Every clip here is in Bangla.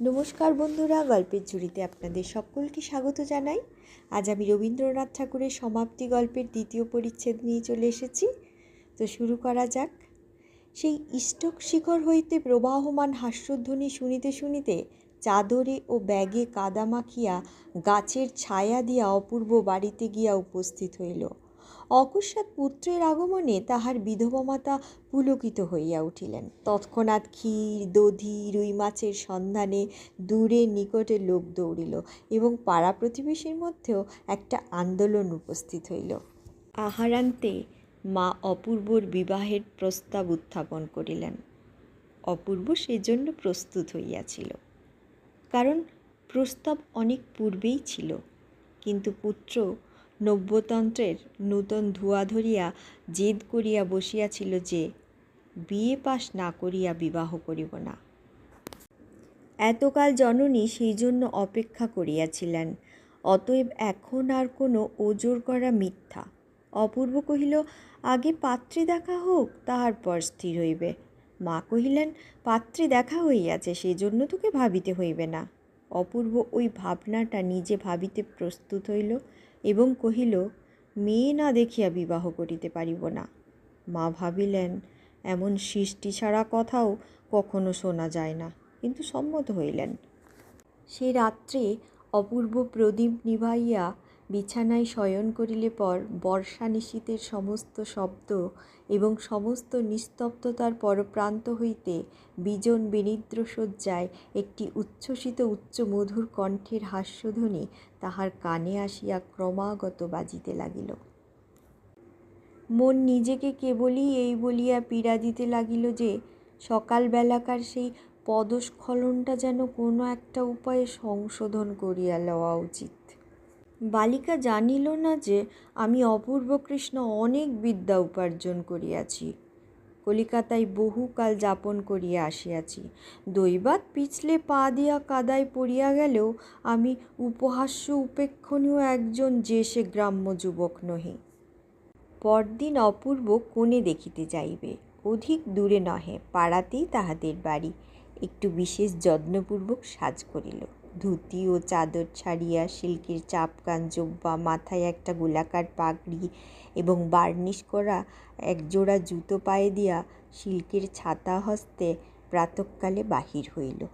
নমস্কার বন্ধুরা, গল্পের ঝুড়িতে আপনাদের সকলকে স্বাগত জানাই। আজ আমি রবীন্দ্রনাথ ঠাকুরের সমাপ্তি গল্পের দ্বিতীয় পরিচ্ছেদ নিয়ে চলে এসেছি। তো শুরু করা যাক। সেই ইষ্টক শিখর হইতে প্রবাহমান হাস্যধ্বনি শুনিতে শুনিতে চাদরে ও ব্যাগে কাদা মাখিয়া গাছের ছায়া দিয়া অপূর্ব বাড়িতে গিয়া উপস্থিত হইল। অকস্মাৎ পুত্রের আগমনে তাহার বিধবা মাতা পুলকিত হইয়া উঠিলেন। তৎক্ষণাৎ ক্ষীর, দধি, রুই মাছের সন্ধানে দূরে নিকটে লোক দৌড়িল এবং পাড়া প্রতিবেশীর মধ্যেও একটা আন্দোলন উপস্থিত হইল। আহারান্তে মা অপূর্বর বিবাহের প্রস্তাব উত্থাপন করিলেন। অপূর্ব সেজন্য প্রস্তুত হইয়াছিল। কারণ প্রস্তাব অনেক পূর্বেই ছিল, কিন্তু পুত্র নব্যতন্ত্রের নূতন ধোঁয়া ধরিয়া জেদ করিয়া বসিয়াছিল যে, বিয়ে পাশ না করিয়া বিবাহ করিব না। এতকাল জননী সেই জন্য অপেক্ষা করিয়াছিলেন, অতএব এখন আর কোনো ওজোর করা মিথ্যা। অপূর্ব কহিল, আগে পাত্রী দেখা হোক তাহার পর স্থির হইবে। মা কহিলেন, পাত্রী দেখা হইয়াছে সেই জন্য তোকে ভাবিতে হইবে না। অপূর্ব ওই ভাবনাটা নিজে ভাবিতে প্রস্তুত হইল এবং কহিল, মেয়ে না দেখিয়া বিবাহ করিতে পারিব না। মা ভাবিলেন, এমন সৃষ্টি ছাড়া কথাও কখনো শোনা যায় না। কিন্তু সম্মত হইলেন। সে রাত্রে অপূর্ব প্রদীপ নিভাইয়া বিছানায় শয়ন করিলে পর বর্ষা নিশীতের সমস্ত শব্দ এবং সমস্ত নিস্তব্ধতার পরপ্রান্ত হইতে বিজন বিনিদ্র শয্যায় একটি উচ্ছ্বসিত উচ্চ মধুর কণ্ঠের হাস্যধ্বনি তাহার কানে আসিয়া ক্রমাগত বাজিতে লাগিল। মন নিজেকে কেবলই এই বলিয়া পীড়া দিতে লাগিল যে, সকালবেলাকার সেই পদস্খলনটা যেন কোনো একটা উপায়ে সংশোধন করিয়া লওয়া উচিত। বালিকা জানিল না যে আমি অপূর্ব কৃষ্ণ অনেক বিদ্যা উপার্জন করিয়াছি। কলিকাতায় বহুকাল যাপন করিয়া আসিয়াছি। দৈবাত পিছলে পা দিয়া কাদায় পড়িয়া গেলেও আমি উপহাস্য উপেক্ষণীয় একজন যে সে গ্রাম্য যুবক নহে। পরদিন অপূর্ব কোণে দেখিতে যাইবে। অধিক দূরে নহে, পাড়াতেই তাহাদের বাড়ি। একটু বিশেষ যত্নপূর্বক সাজ করিল। ধুতি ও চাদর ছাড়িয়া সিল্কের চাপকান জোব্বা, মাথায় একটা গোলাকার পাগড়ি এবং বার্নিশ করা একজোড়া জুতো পায়ে দিয়া সিল্কের ছাতা হস্তে প্রাতঃকালে বাহির হইল।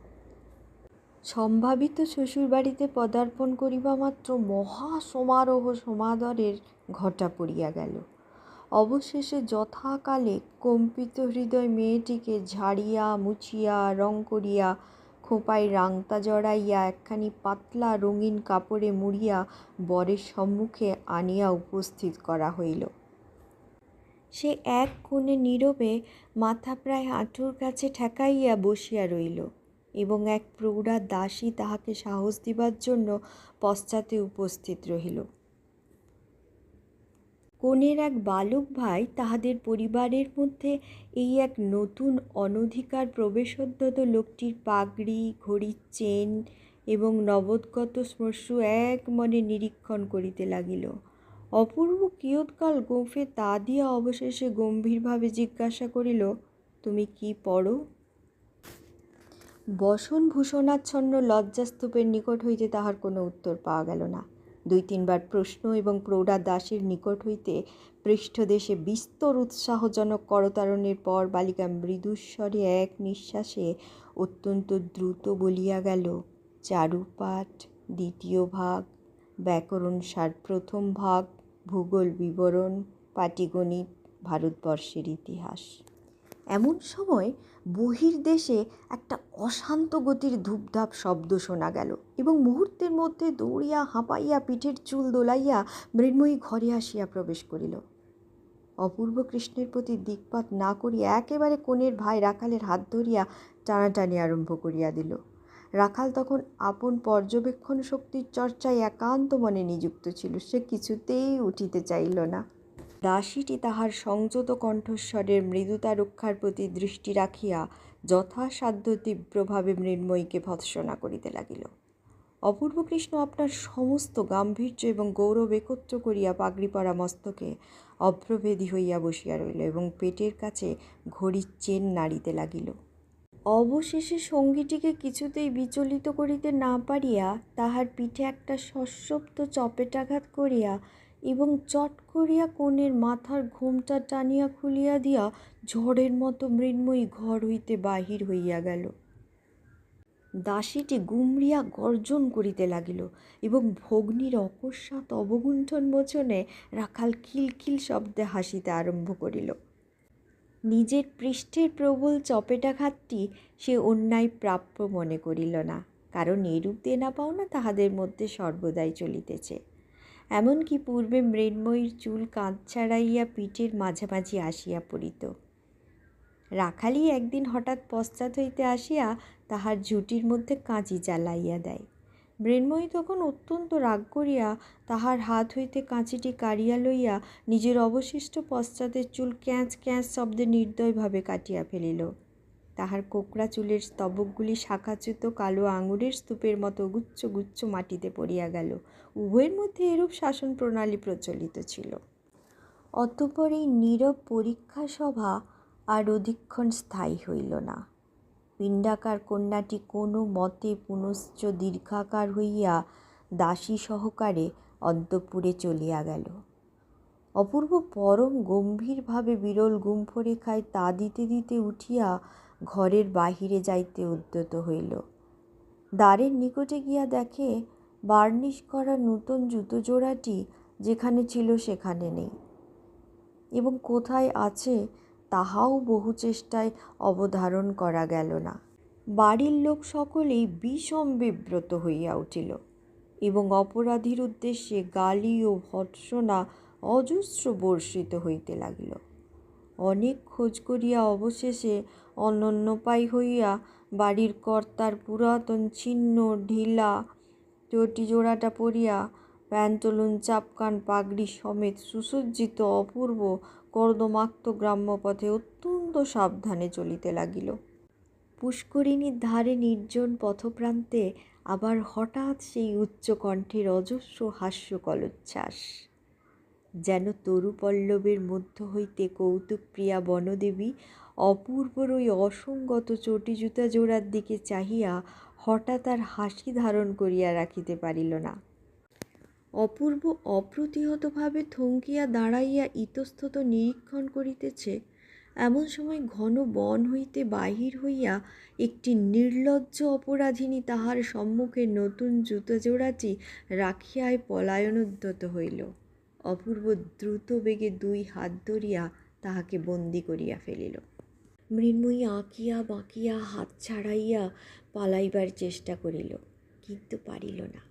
সম্ভাবিত শ্বশুরবাড়িতে পদার্পণ করিবা মাত্র মহা সমারোহ সমাদরের ঘটা পড়িয়া গেল। অবশেষে যথাকালে কম্পিত হৃদয় মেয়েটিকে ঝাড়িয়া, মুছিয়া, রং করিয়া খোঁপায় রাংতা জড়াইয়া একখানি পাতলা রঙিন কাপড়ে মুড়িয়া বরের সম্মুখে আনিয়া উপস্থিত করা হইল। সে এক কোণে নীরবে মাথা প্রায় হাঁটুর কাছে ঠেকাইয়া বসিয়া রইল এবং এক প্রৌঢ়া দাসী তাহাকে সাহস দিবার জন্য পশ্চাতে উপস্থিত রহিল। কনের এক বালক ভাই তাহাদের পরিবারের মধ্যে এই এক নতুন অনধিকার প্রবেশোদ্যত লোকটির পাগড়ি, ঘড়ির চেন এবং নবোদ্গত স্পর্শ এক মনে নিরীক্ষণ করিতে লাগিল। অপূর্ব কিয়ৎকাল গোঁফে তা দিয়া অবশেষে গম্ভীরভাবে জিজ্ঞাসা করিল, তুমি কি পড়ো? বসন ভূষণাচ্ছন্ন লজ্জাস্তূপের নিকট হইতে তাহার কোনো উত্তর পাওয়া গেল না। দুই তিনবার প্রশ্ন এবং প্রৌঢ়া দাসের নিকট হইতে পৃষ্ঠদেশে বিস্তর উৎসাহজনক করতারণের পর বালিকা মৃদুস্বরে এক নিঃশ্বাসে অত্যন্ত দ্রুত বলিয়া গেল, চারুপাঠ, দ্বিতীয় ভাগ, ব্যাকরণ সার প্রথম ভাগ, ভূগোল বিবরণ, পাটিগণিত, ভারতবর্ষের ইতিহাস। এমন সময় বহির্দেশে একটা অশান্ত গতির ধূপধাপ শব্দ শোনা গেল এবং মুহূর্তের মধ্যে দৌড়িয়া, হাঁপাইয়া, পিঠের চুল দোলাইয়া মৃন্ময়ী ঘরে আসিয়া প্রবেশ করিল। অপূর্ব কৃষ্ণের প্রতি দিকপাত না করিয়া একেবারে কোণের ভাই রাখালের হাত ধরিয়া টানাটানি আরম্ভ করিয়া দিল। রাখাল তখন আপন পর্যবেক্ষণ শক্তির চর্চায় একান্ত মনে নিযুক্ত ছিল। সে কিছুতেই উঠিতে চাইল না। দাসীটি তাহার সংযত কণ্ঠস্বরের মৃদুতা রক্ষার প্রতি দৃষ্টি রাখিয়া যথাসাধ্য তীব্রভাবে মৃন্ময়ীকে ভৎসনা করিতে লাগিল। অপূর্ব কৃষ্ণ আপনার সমস্ত গাম্ভীর্য এবং গৌরব একত্র করিয়া পাগড়ি মস্তকে অভ্রভেদী হইয়া বসিয়া রইল এবং পেটের কাছে ঘড়ির চেন নাড়িতে লাগিল। অবশেষে সঙ্গীটিকে কিছুতেই বিচলিত করিতে না পারিয়া তাহার পিঠে একটা সশব্দ চপেটাঘাত করিয়া এবং চট করিয়া কনের মাথার ঘোমটা টানিয়া খুলিয়া দিয়া ঝড়ের মতো মৃন্ময়ী ঘর হইতে বাহির হইয়া গেল। দাসীটি গুমরিয়া গর্জন করিতে লাগিল এবং ভগ্নীর অকস্মাৎ অবগুণ্ঠন মোচনে রাখাল খিলখিল শব্দে হাসিতে আরম্ভ করিল। নিজের পৃষ্ঠের প্রবল চপেটাঘাতটি সে অন্যায় প্রাপ্য মনে করিল না, কারণ এরূপ দেনা পাওনা তাহাদের মধ্যে সর্বদাই চলিতেছে। এমনকি পূর্বে মৃন্ময়ীর চুল কাঁধ ছাড়াইয়া পিঠের মাঝামাঝি আসিয়া পড়িত। রাখালি একদিন হঠাৎ পশ্চাৎ হইতে আসিয়া তাহার ঝুটির মধ্যে কাঁচি চালাইয়া দেয়। মৃন্ময়ী তখন অত্যন্ত রাগ করিয়া তাহার হাত হইতে কাঁচিটি কাড়িয়া লইয়া নিজের অবশিষ্ট পশ্চাতের চুল ক্যাঁচ ক্যাঁচ শব্দে নির্দয়ভাবে কাটিয়া ফেলিল। তাহার কোকড়া চুলের স্তবকগুলি শাখাচ্যুত কালো আঙুরের স্তূপের মতো গুচ্ছ গুচ্ছ মাটিতে পড়িয়া গেল। উভয়ের মধ্যে এরূপ শাসন প্রণালী প্রচলিত ছিল। অতঃপর এই নীরব পরীক্ষা সভা আর অধিক্ষণ স্থায়ী হইল না। পিণ্ডাকার কন্যাটি কোনো মতে পুনশ্চ দীর্ঘাকার হইয়া দাসী সহকারে অন্তঃপুরে চলিয়া গেল। অপূর্ব পরম গম্ভীরভাবে বিরল গুম্ফরেখায় তা দিতে দিতে উঠিয়া ঘরের বাহিরে যাইতে উদ্যত হইল। দ্বারের নিকটে গিয়া দেখে, বার্নিশ করা নূতন জুতো জোড়াটি যেখানে ছিল সেখানে নেই। এবং কোথায় আছে তাহাও বহু চেষ্টায় অবধারণ করা গেল না। বাড়ির লোক সকলেই বিষম বিব্রত হইয়া উঠিল এবং অপরাধীর উদ্দেশ্যে গালি ও ভৎসনা অজস্র বর্ষিত হইতে লাগিল। অনেক খোঁজ করিয়া অবশেষে অনন্যপায় হইয়া বাড়ির কর্তার পুরাতন ছিন্ন ঢিলা চটি জোড়াটা পরিয়া প্যান্টলুন, চাপকান, পাগড়ি সমেত সুসজ্জিত অপূর্ব কর্দমাক্ত গ্রাম্যপথে অত্যন্ত সাবধানে চলিতে লাগিল। পুষ্করিণীর ধারে নির্জন পথপ্রান্তে আবার হঠাৎ সেই উচ্চকণ্ঠের অজস্র হাস্যকলোচ্ছ্বাস। যেন তরুপল্লবের মধ্য হইতে কৌতুকপ্রিয়া বনদেবী অপূর্বর ওই অসঙ্গত চটি জুতা জোড়ার দিকে চাহিয়া হঠাৎ আর হাসি ধারণ করিয়া রাখিতে পারিল না। অপূর্ব অপ্রতিহতভাবে থমকিয়া দাঁড়াইয়া ইতস্তত নিরীক্ষণ করিতেছে, এমন সময় ঘন বন হইতে বাহির হইয়া একটি নির্লজ্জ অপরাধিনী তাহার সম্মুখে নতুন জুতো জোড়াটি রাখিয়ায় পলায়নোদ্যত হইল। অপূর্ব দ্রুত বেগে দুই হাত ধরিয়া তাহাকে বন্দি করিয়া ফেলিল। মৃন্ময়ী আঁকিয়া বাঁকিয়া হাত ছাড়াইয়া পালাইবার চেষ্টা করিল, কিন্তু পারিল না।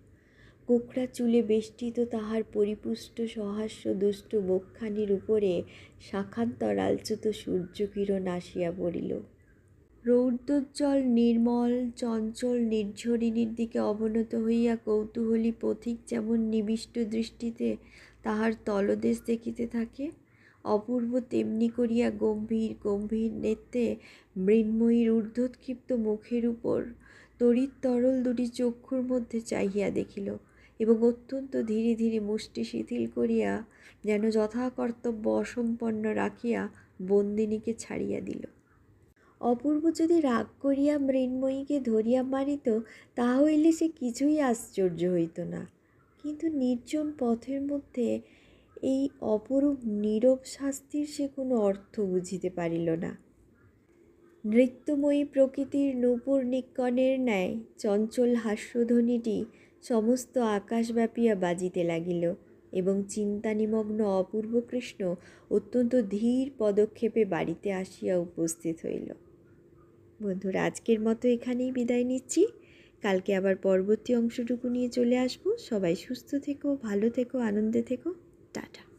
কোকড়া চুলে বেষ্টিত তাহার পরিপুষ্ট সহাস্য দুষ্ট বক্ষানির উপরে শাখান্তর আলচ্যুত সূর্যকিরণ আসিয়া পড়িল। রৌদ্রোজ্জ্বল, নির্মল, চঞ্চল, নির্ঝরিণীর দিকে অবনত হইয়া কৌতূহলী পথিক যেমন নিবিষ্ট দৃষ্টিতে তাহার তলদেশ দেখিতে থাকে অপূর্ব তেমনি করিয়া গম্ভীর গম্ভীর নেত্রে মৃন্ময়ীর ঊর্ধ্বক্ষিপ্ত মুখের উপর তড়িৎ তরল দুটি চক্ষুর মধ্যে চাহিয়া দেখিল এবং অত্যন্ত ধীরে ধীরে মুষ্টি শিথিল করিয়া যেন যথাকর্তব্য অসম্পন্ন রাখিয়া বন্দিনীকে ছাড়িয়া দিল। অপূর্ব যদি রাগ করিয়া মৃন্ময়ীকে ধরিয়া মারিত তাহা হইলে সে কিছুই আশ্চর্য হইত না। কিন্তু নির্জন পথের মধ্যে এই অপরূপ নীরব শাস্তির সে কোনো অর্থ বুঝিতে পারিল না। নৃত্যময়ী প্রকৃতির নূপুর নিকণের ন্যায় চঞ্চল হাস্যধ্বনিটি সমস্ত আকাশ ব্যাপিয়া বাজিতে লাগিল এবং চিন্তানিমগ্ন অপূর্ব কৃষ্ণ অত্যন্ত ধীর পদক্ষেপে বাড়িতে আসিয়া উপস্থিত হইল। বন্ধুরা, আজকের মতো এখানেই বিদায় নিচ্ছি। কালকে আবার পরবর্তী অংশটুকু নিয়ে চলে আসব। সবাই সুস্থ থেকো, ভালো থেকো, আনন্দে থেকো। 大家。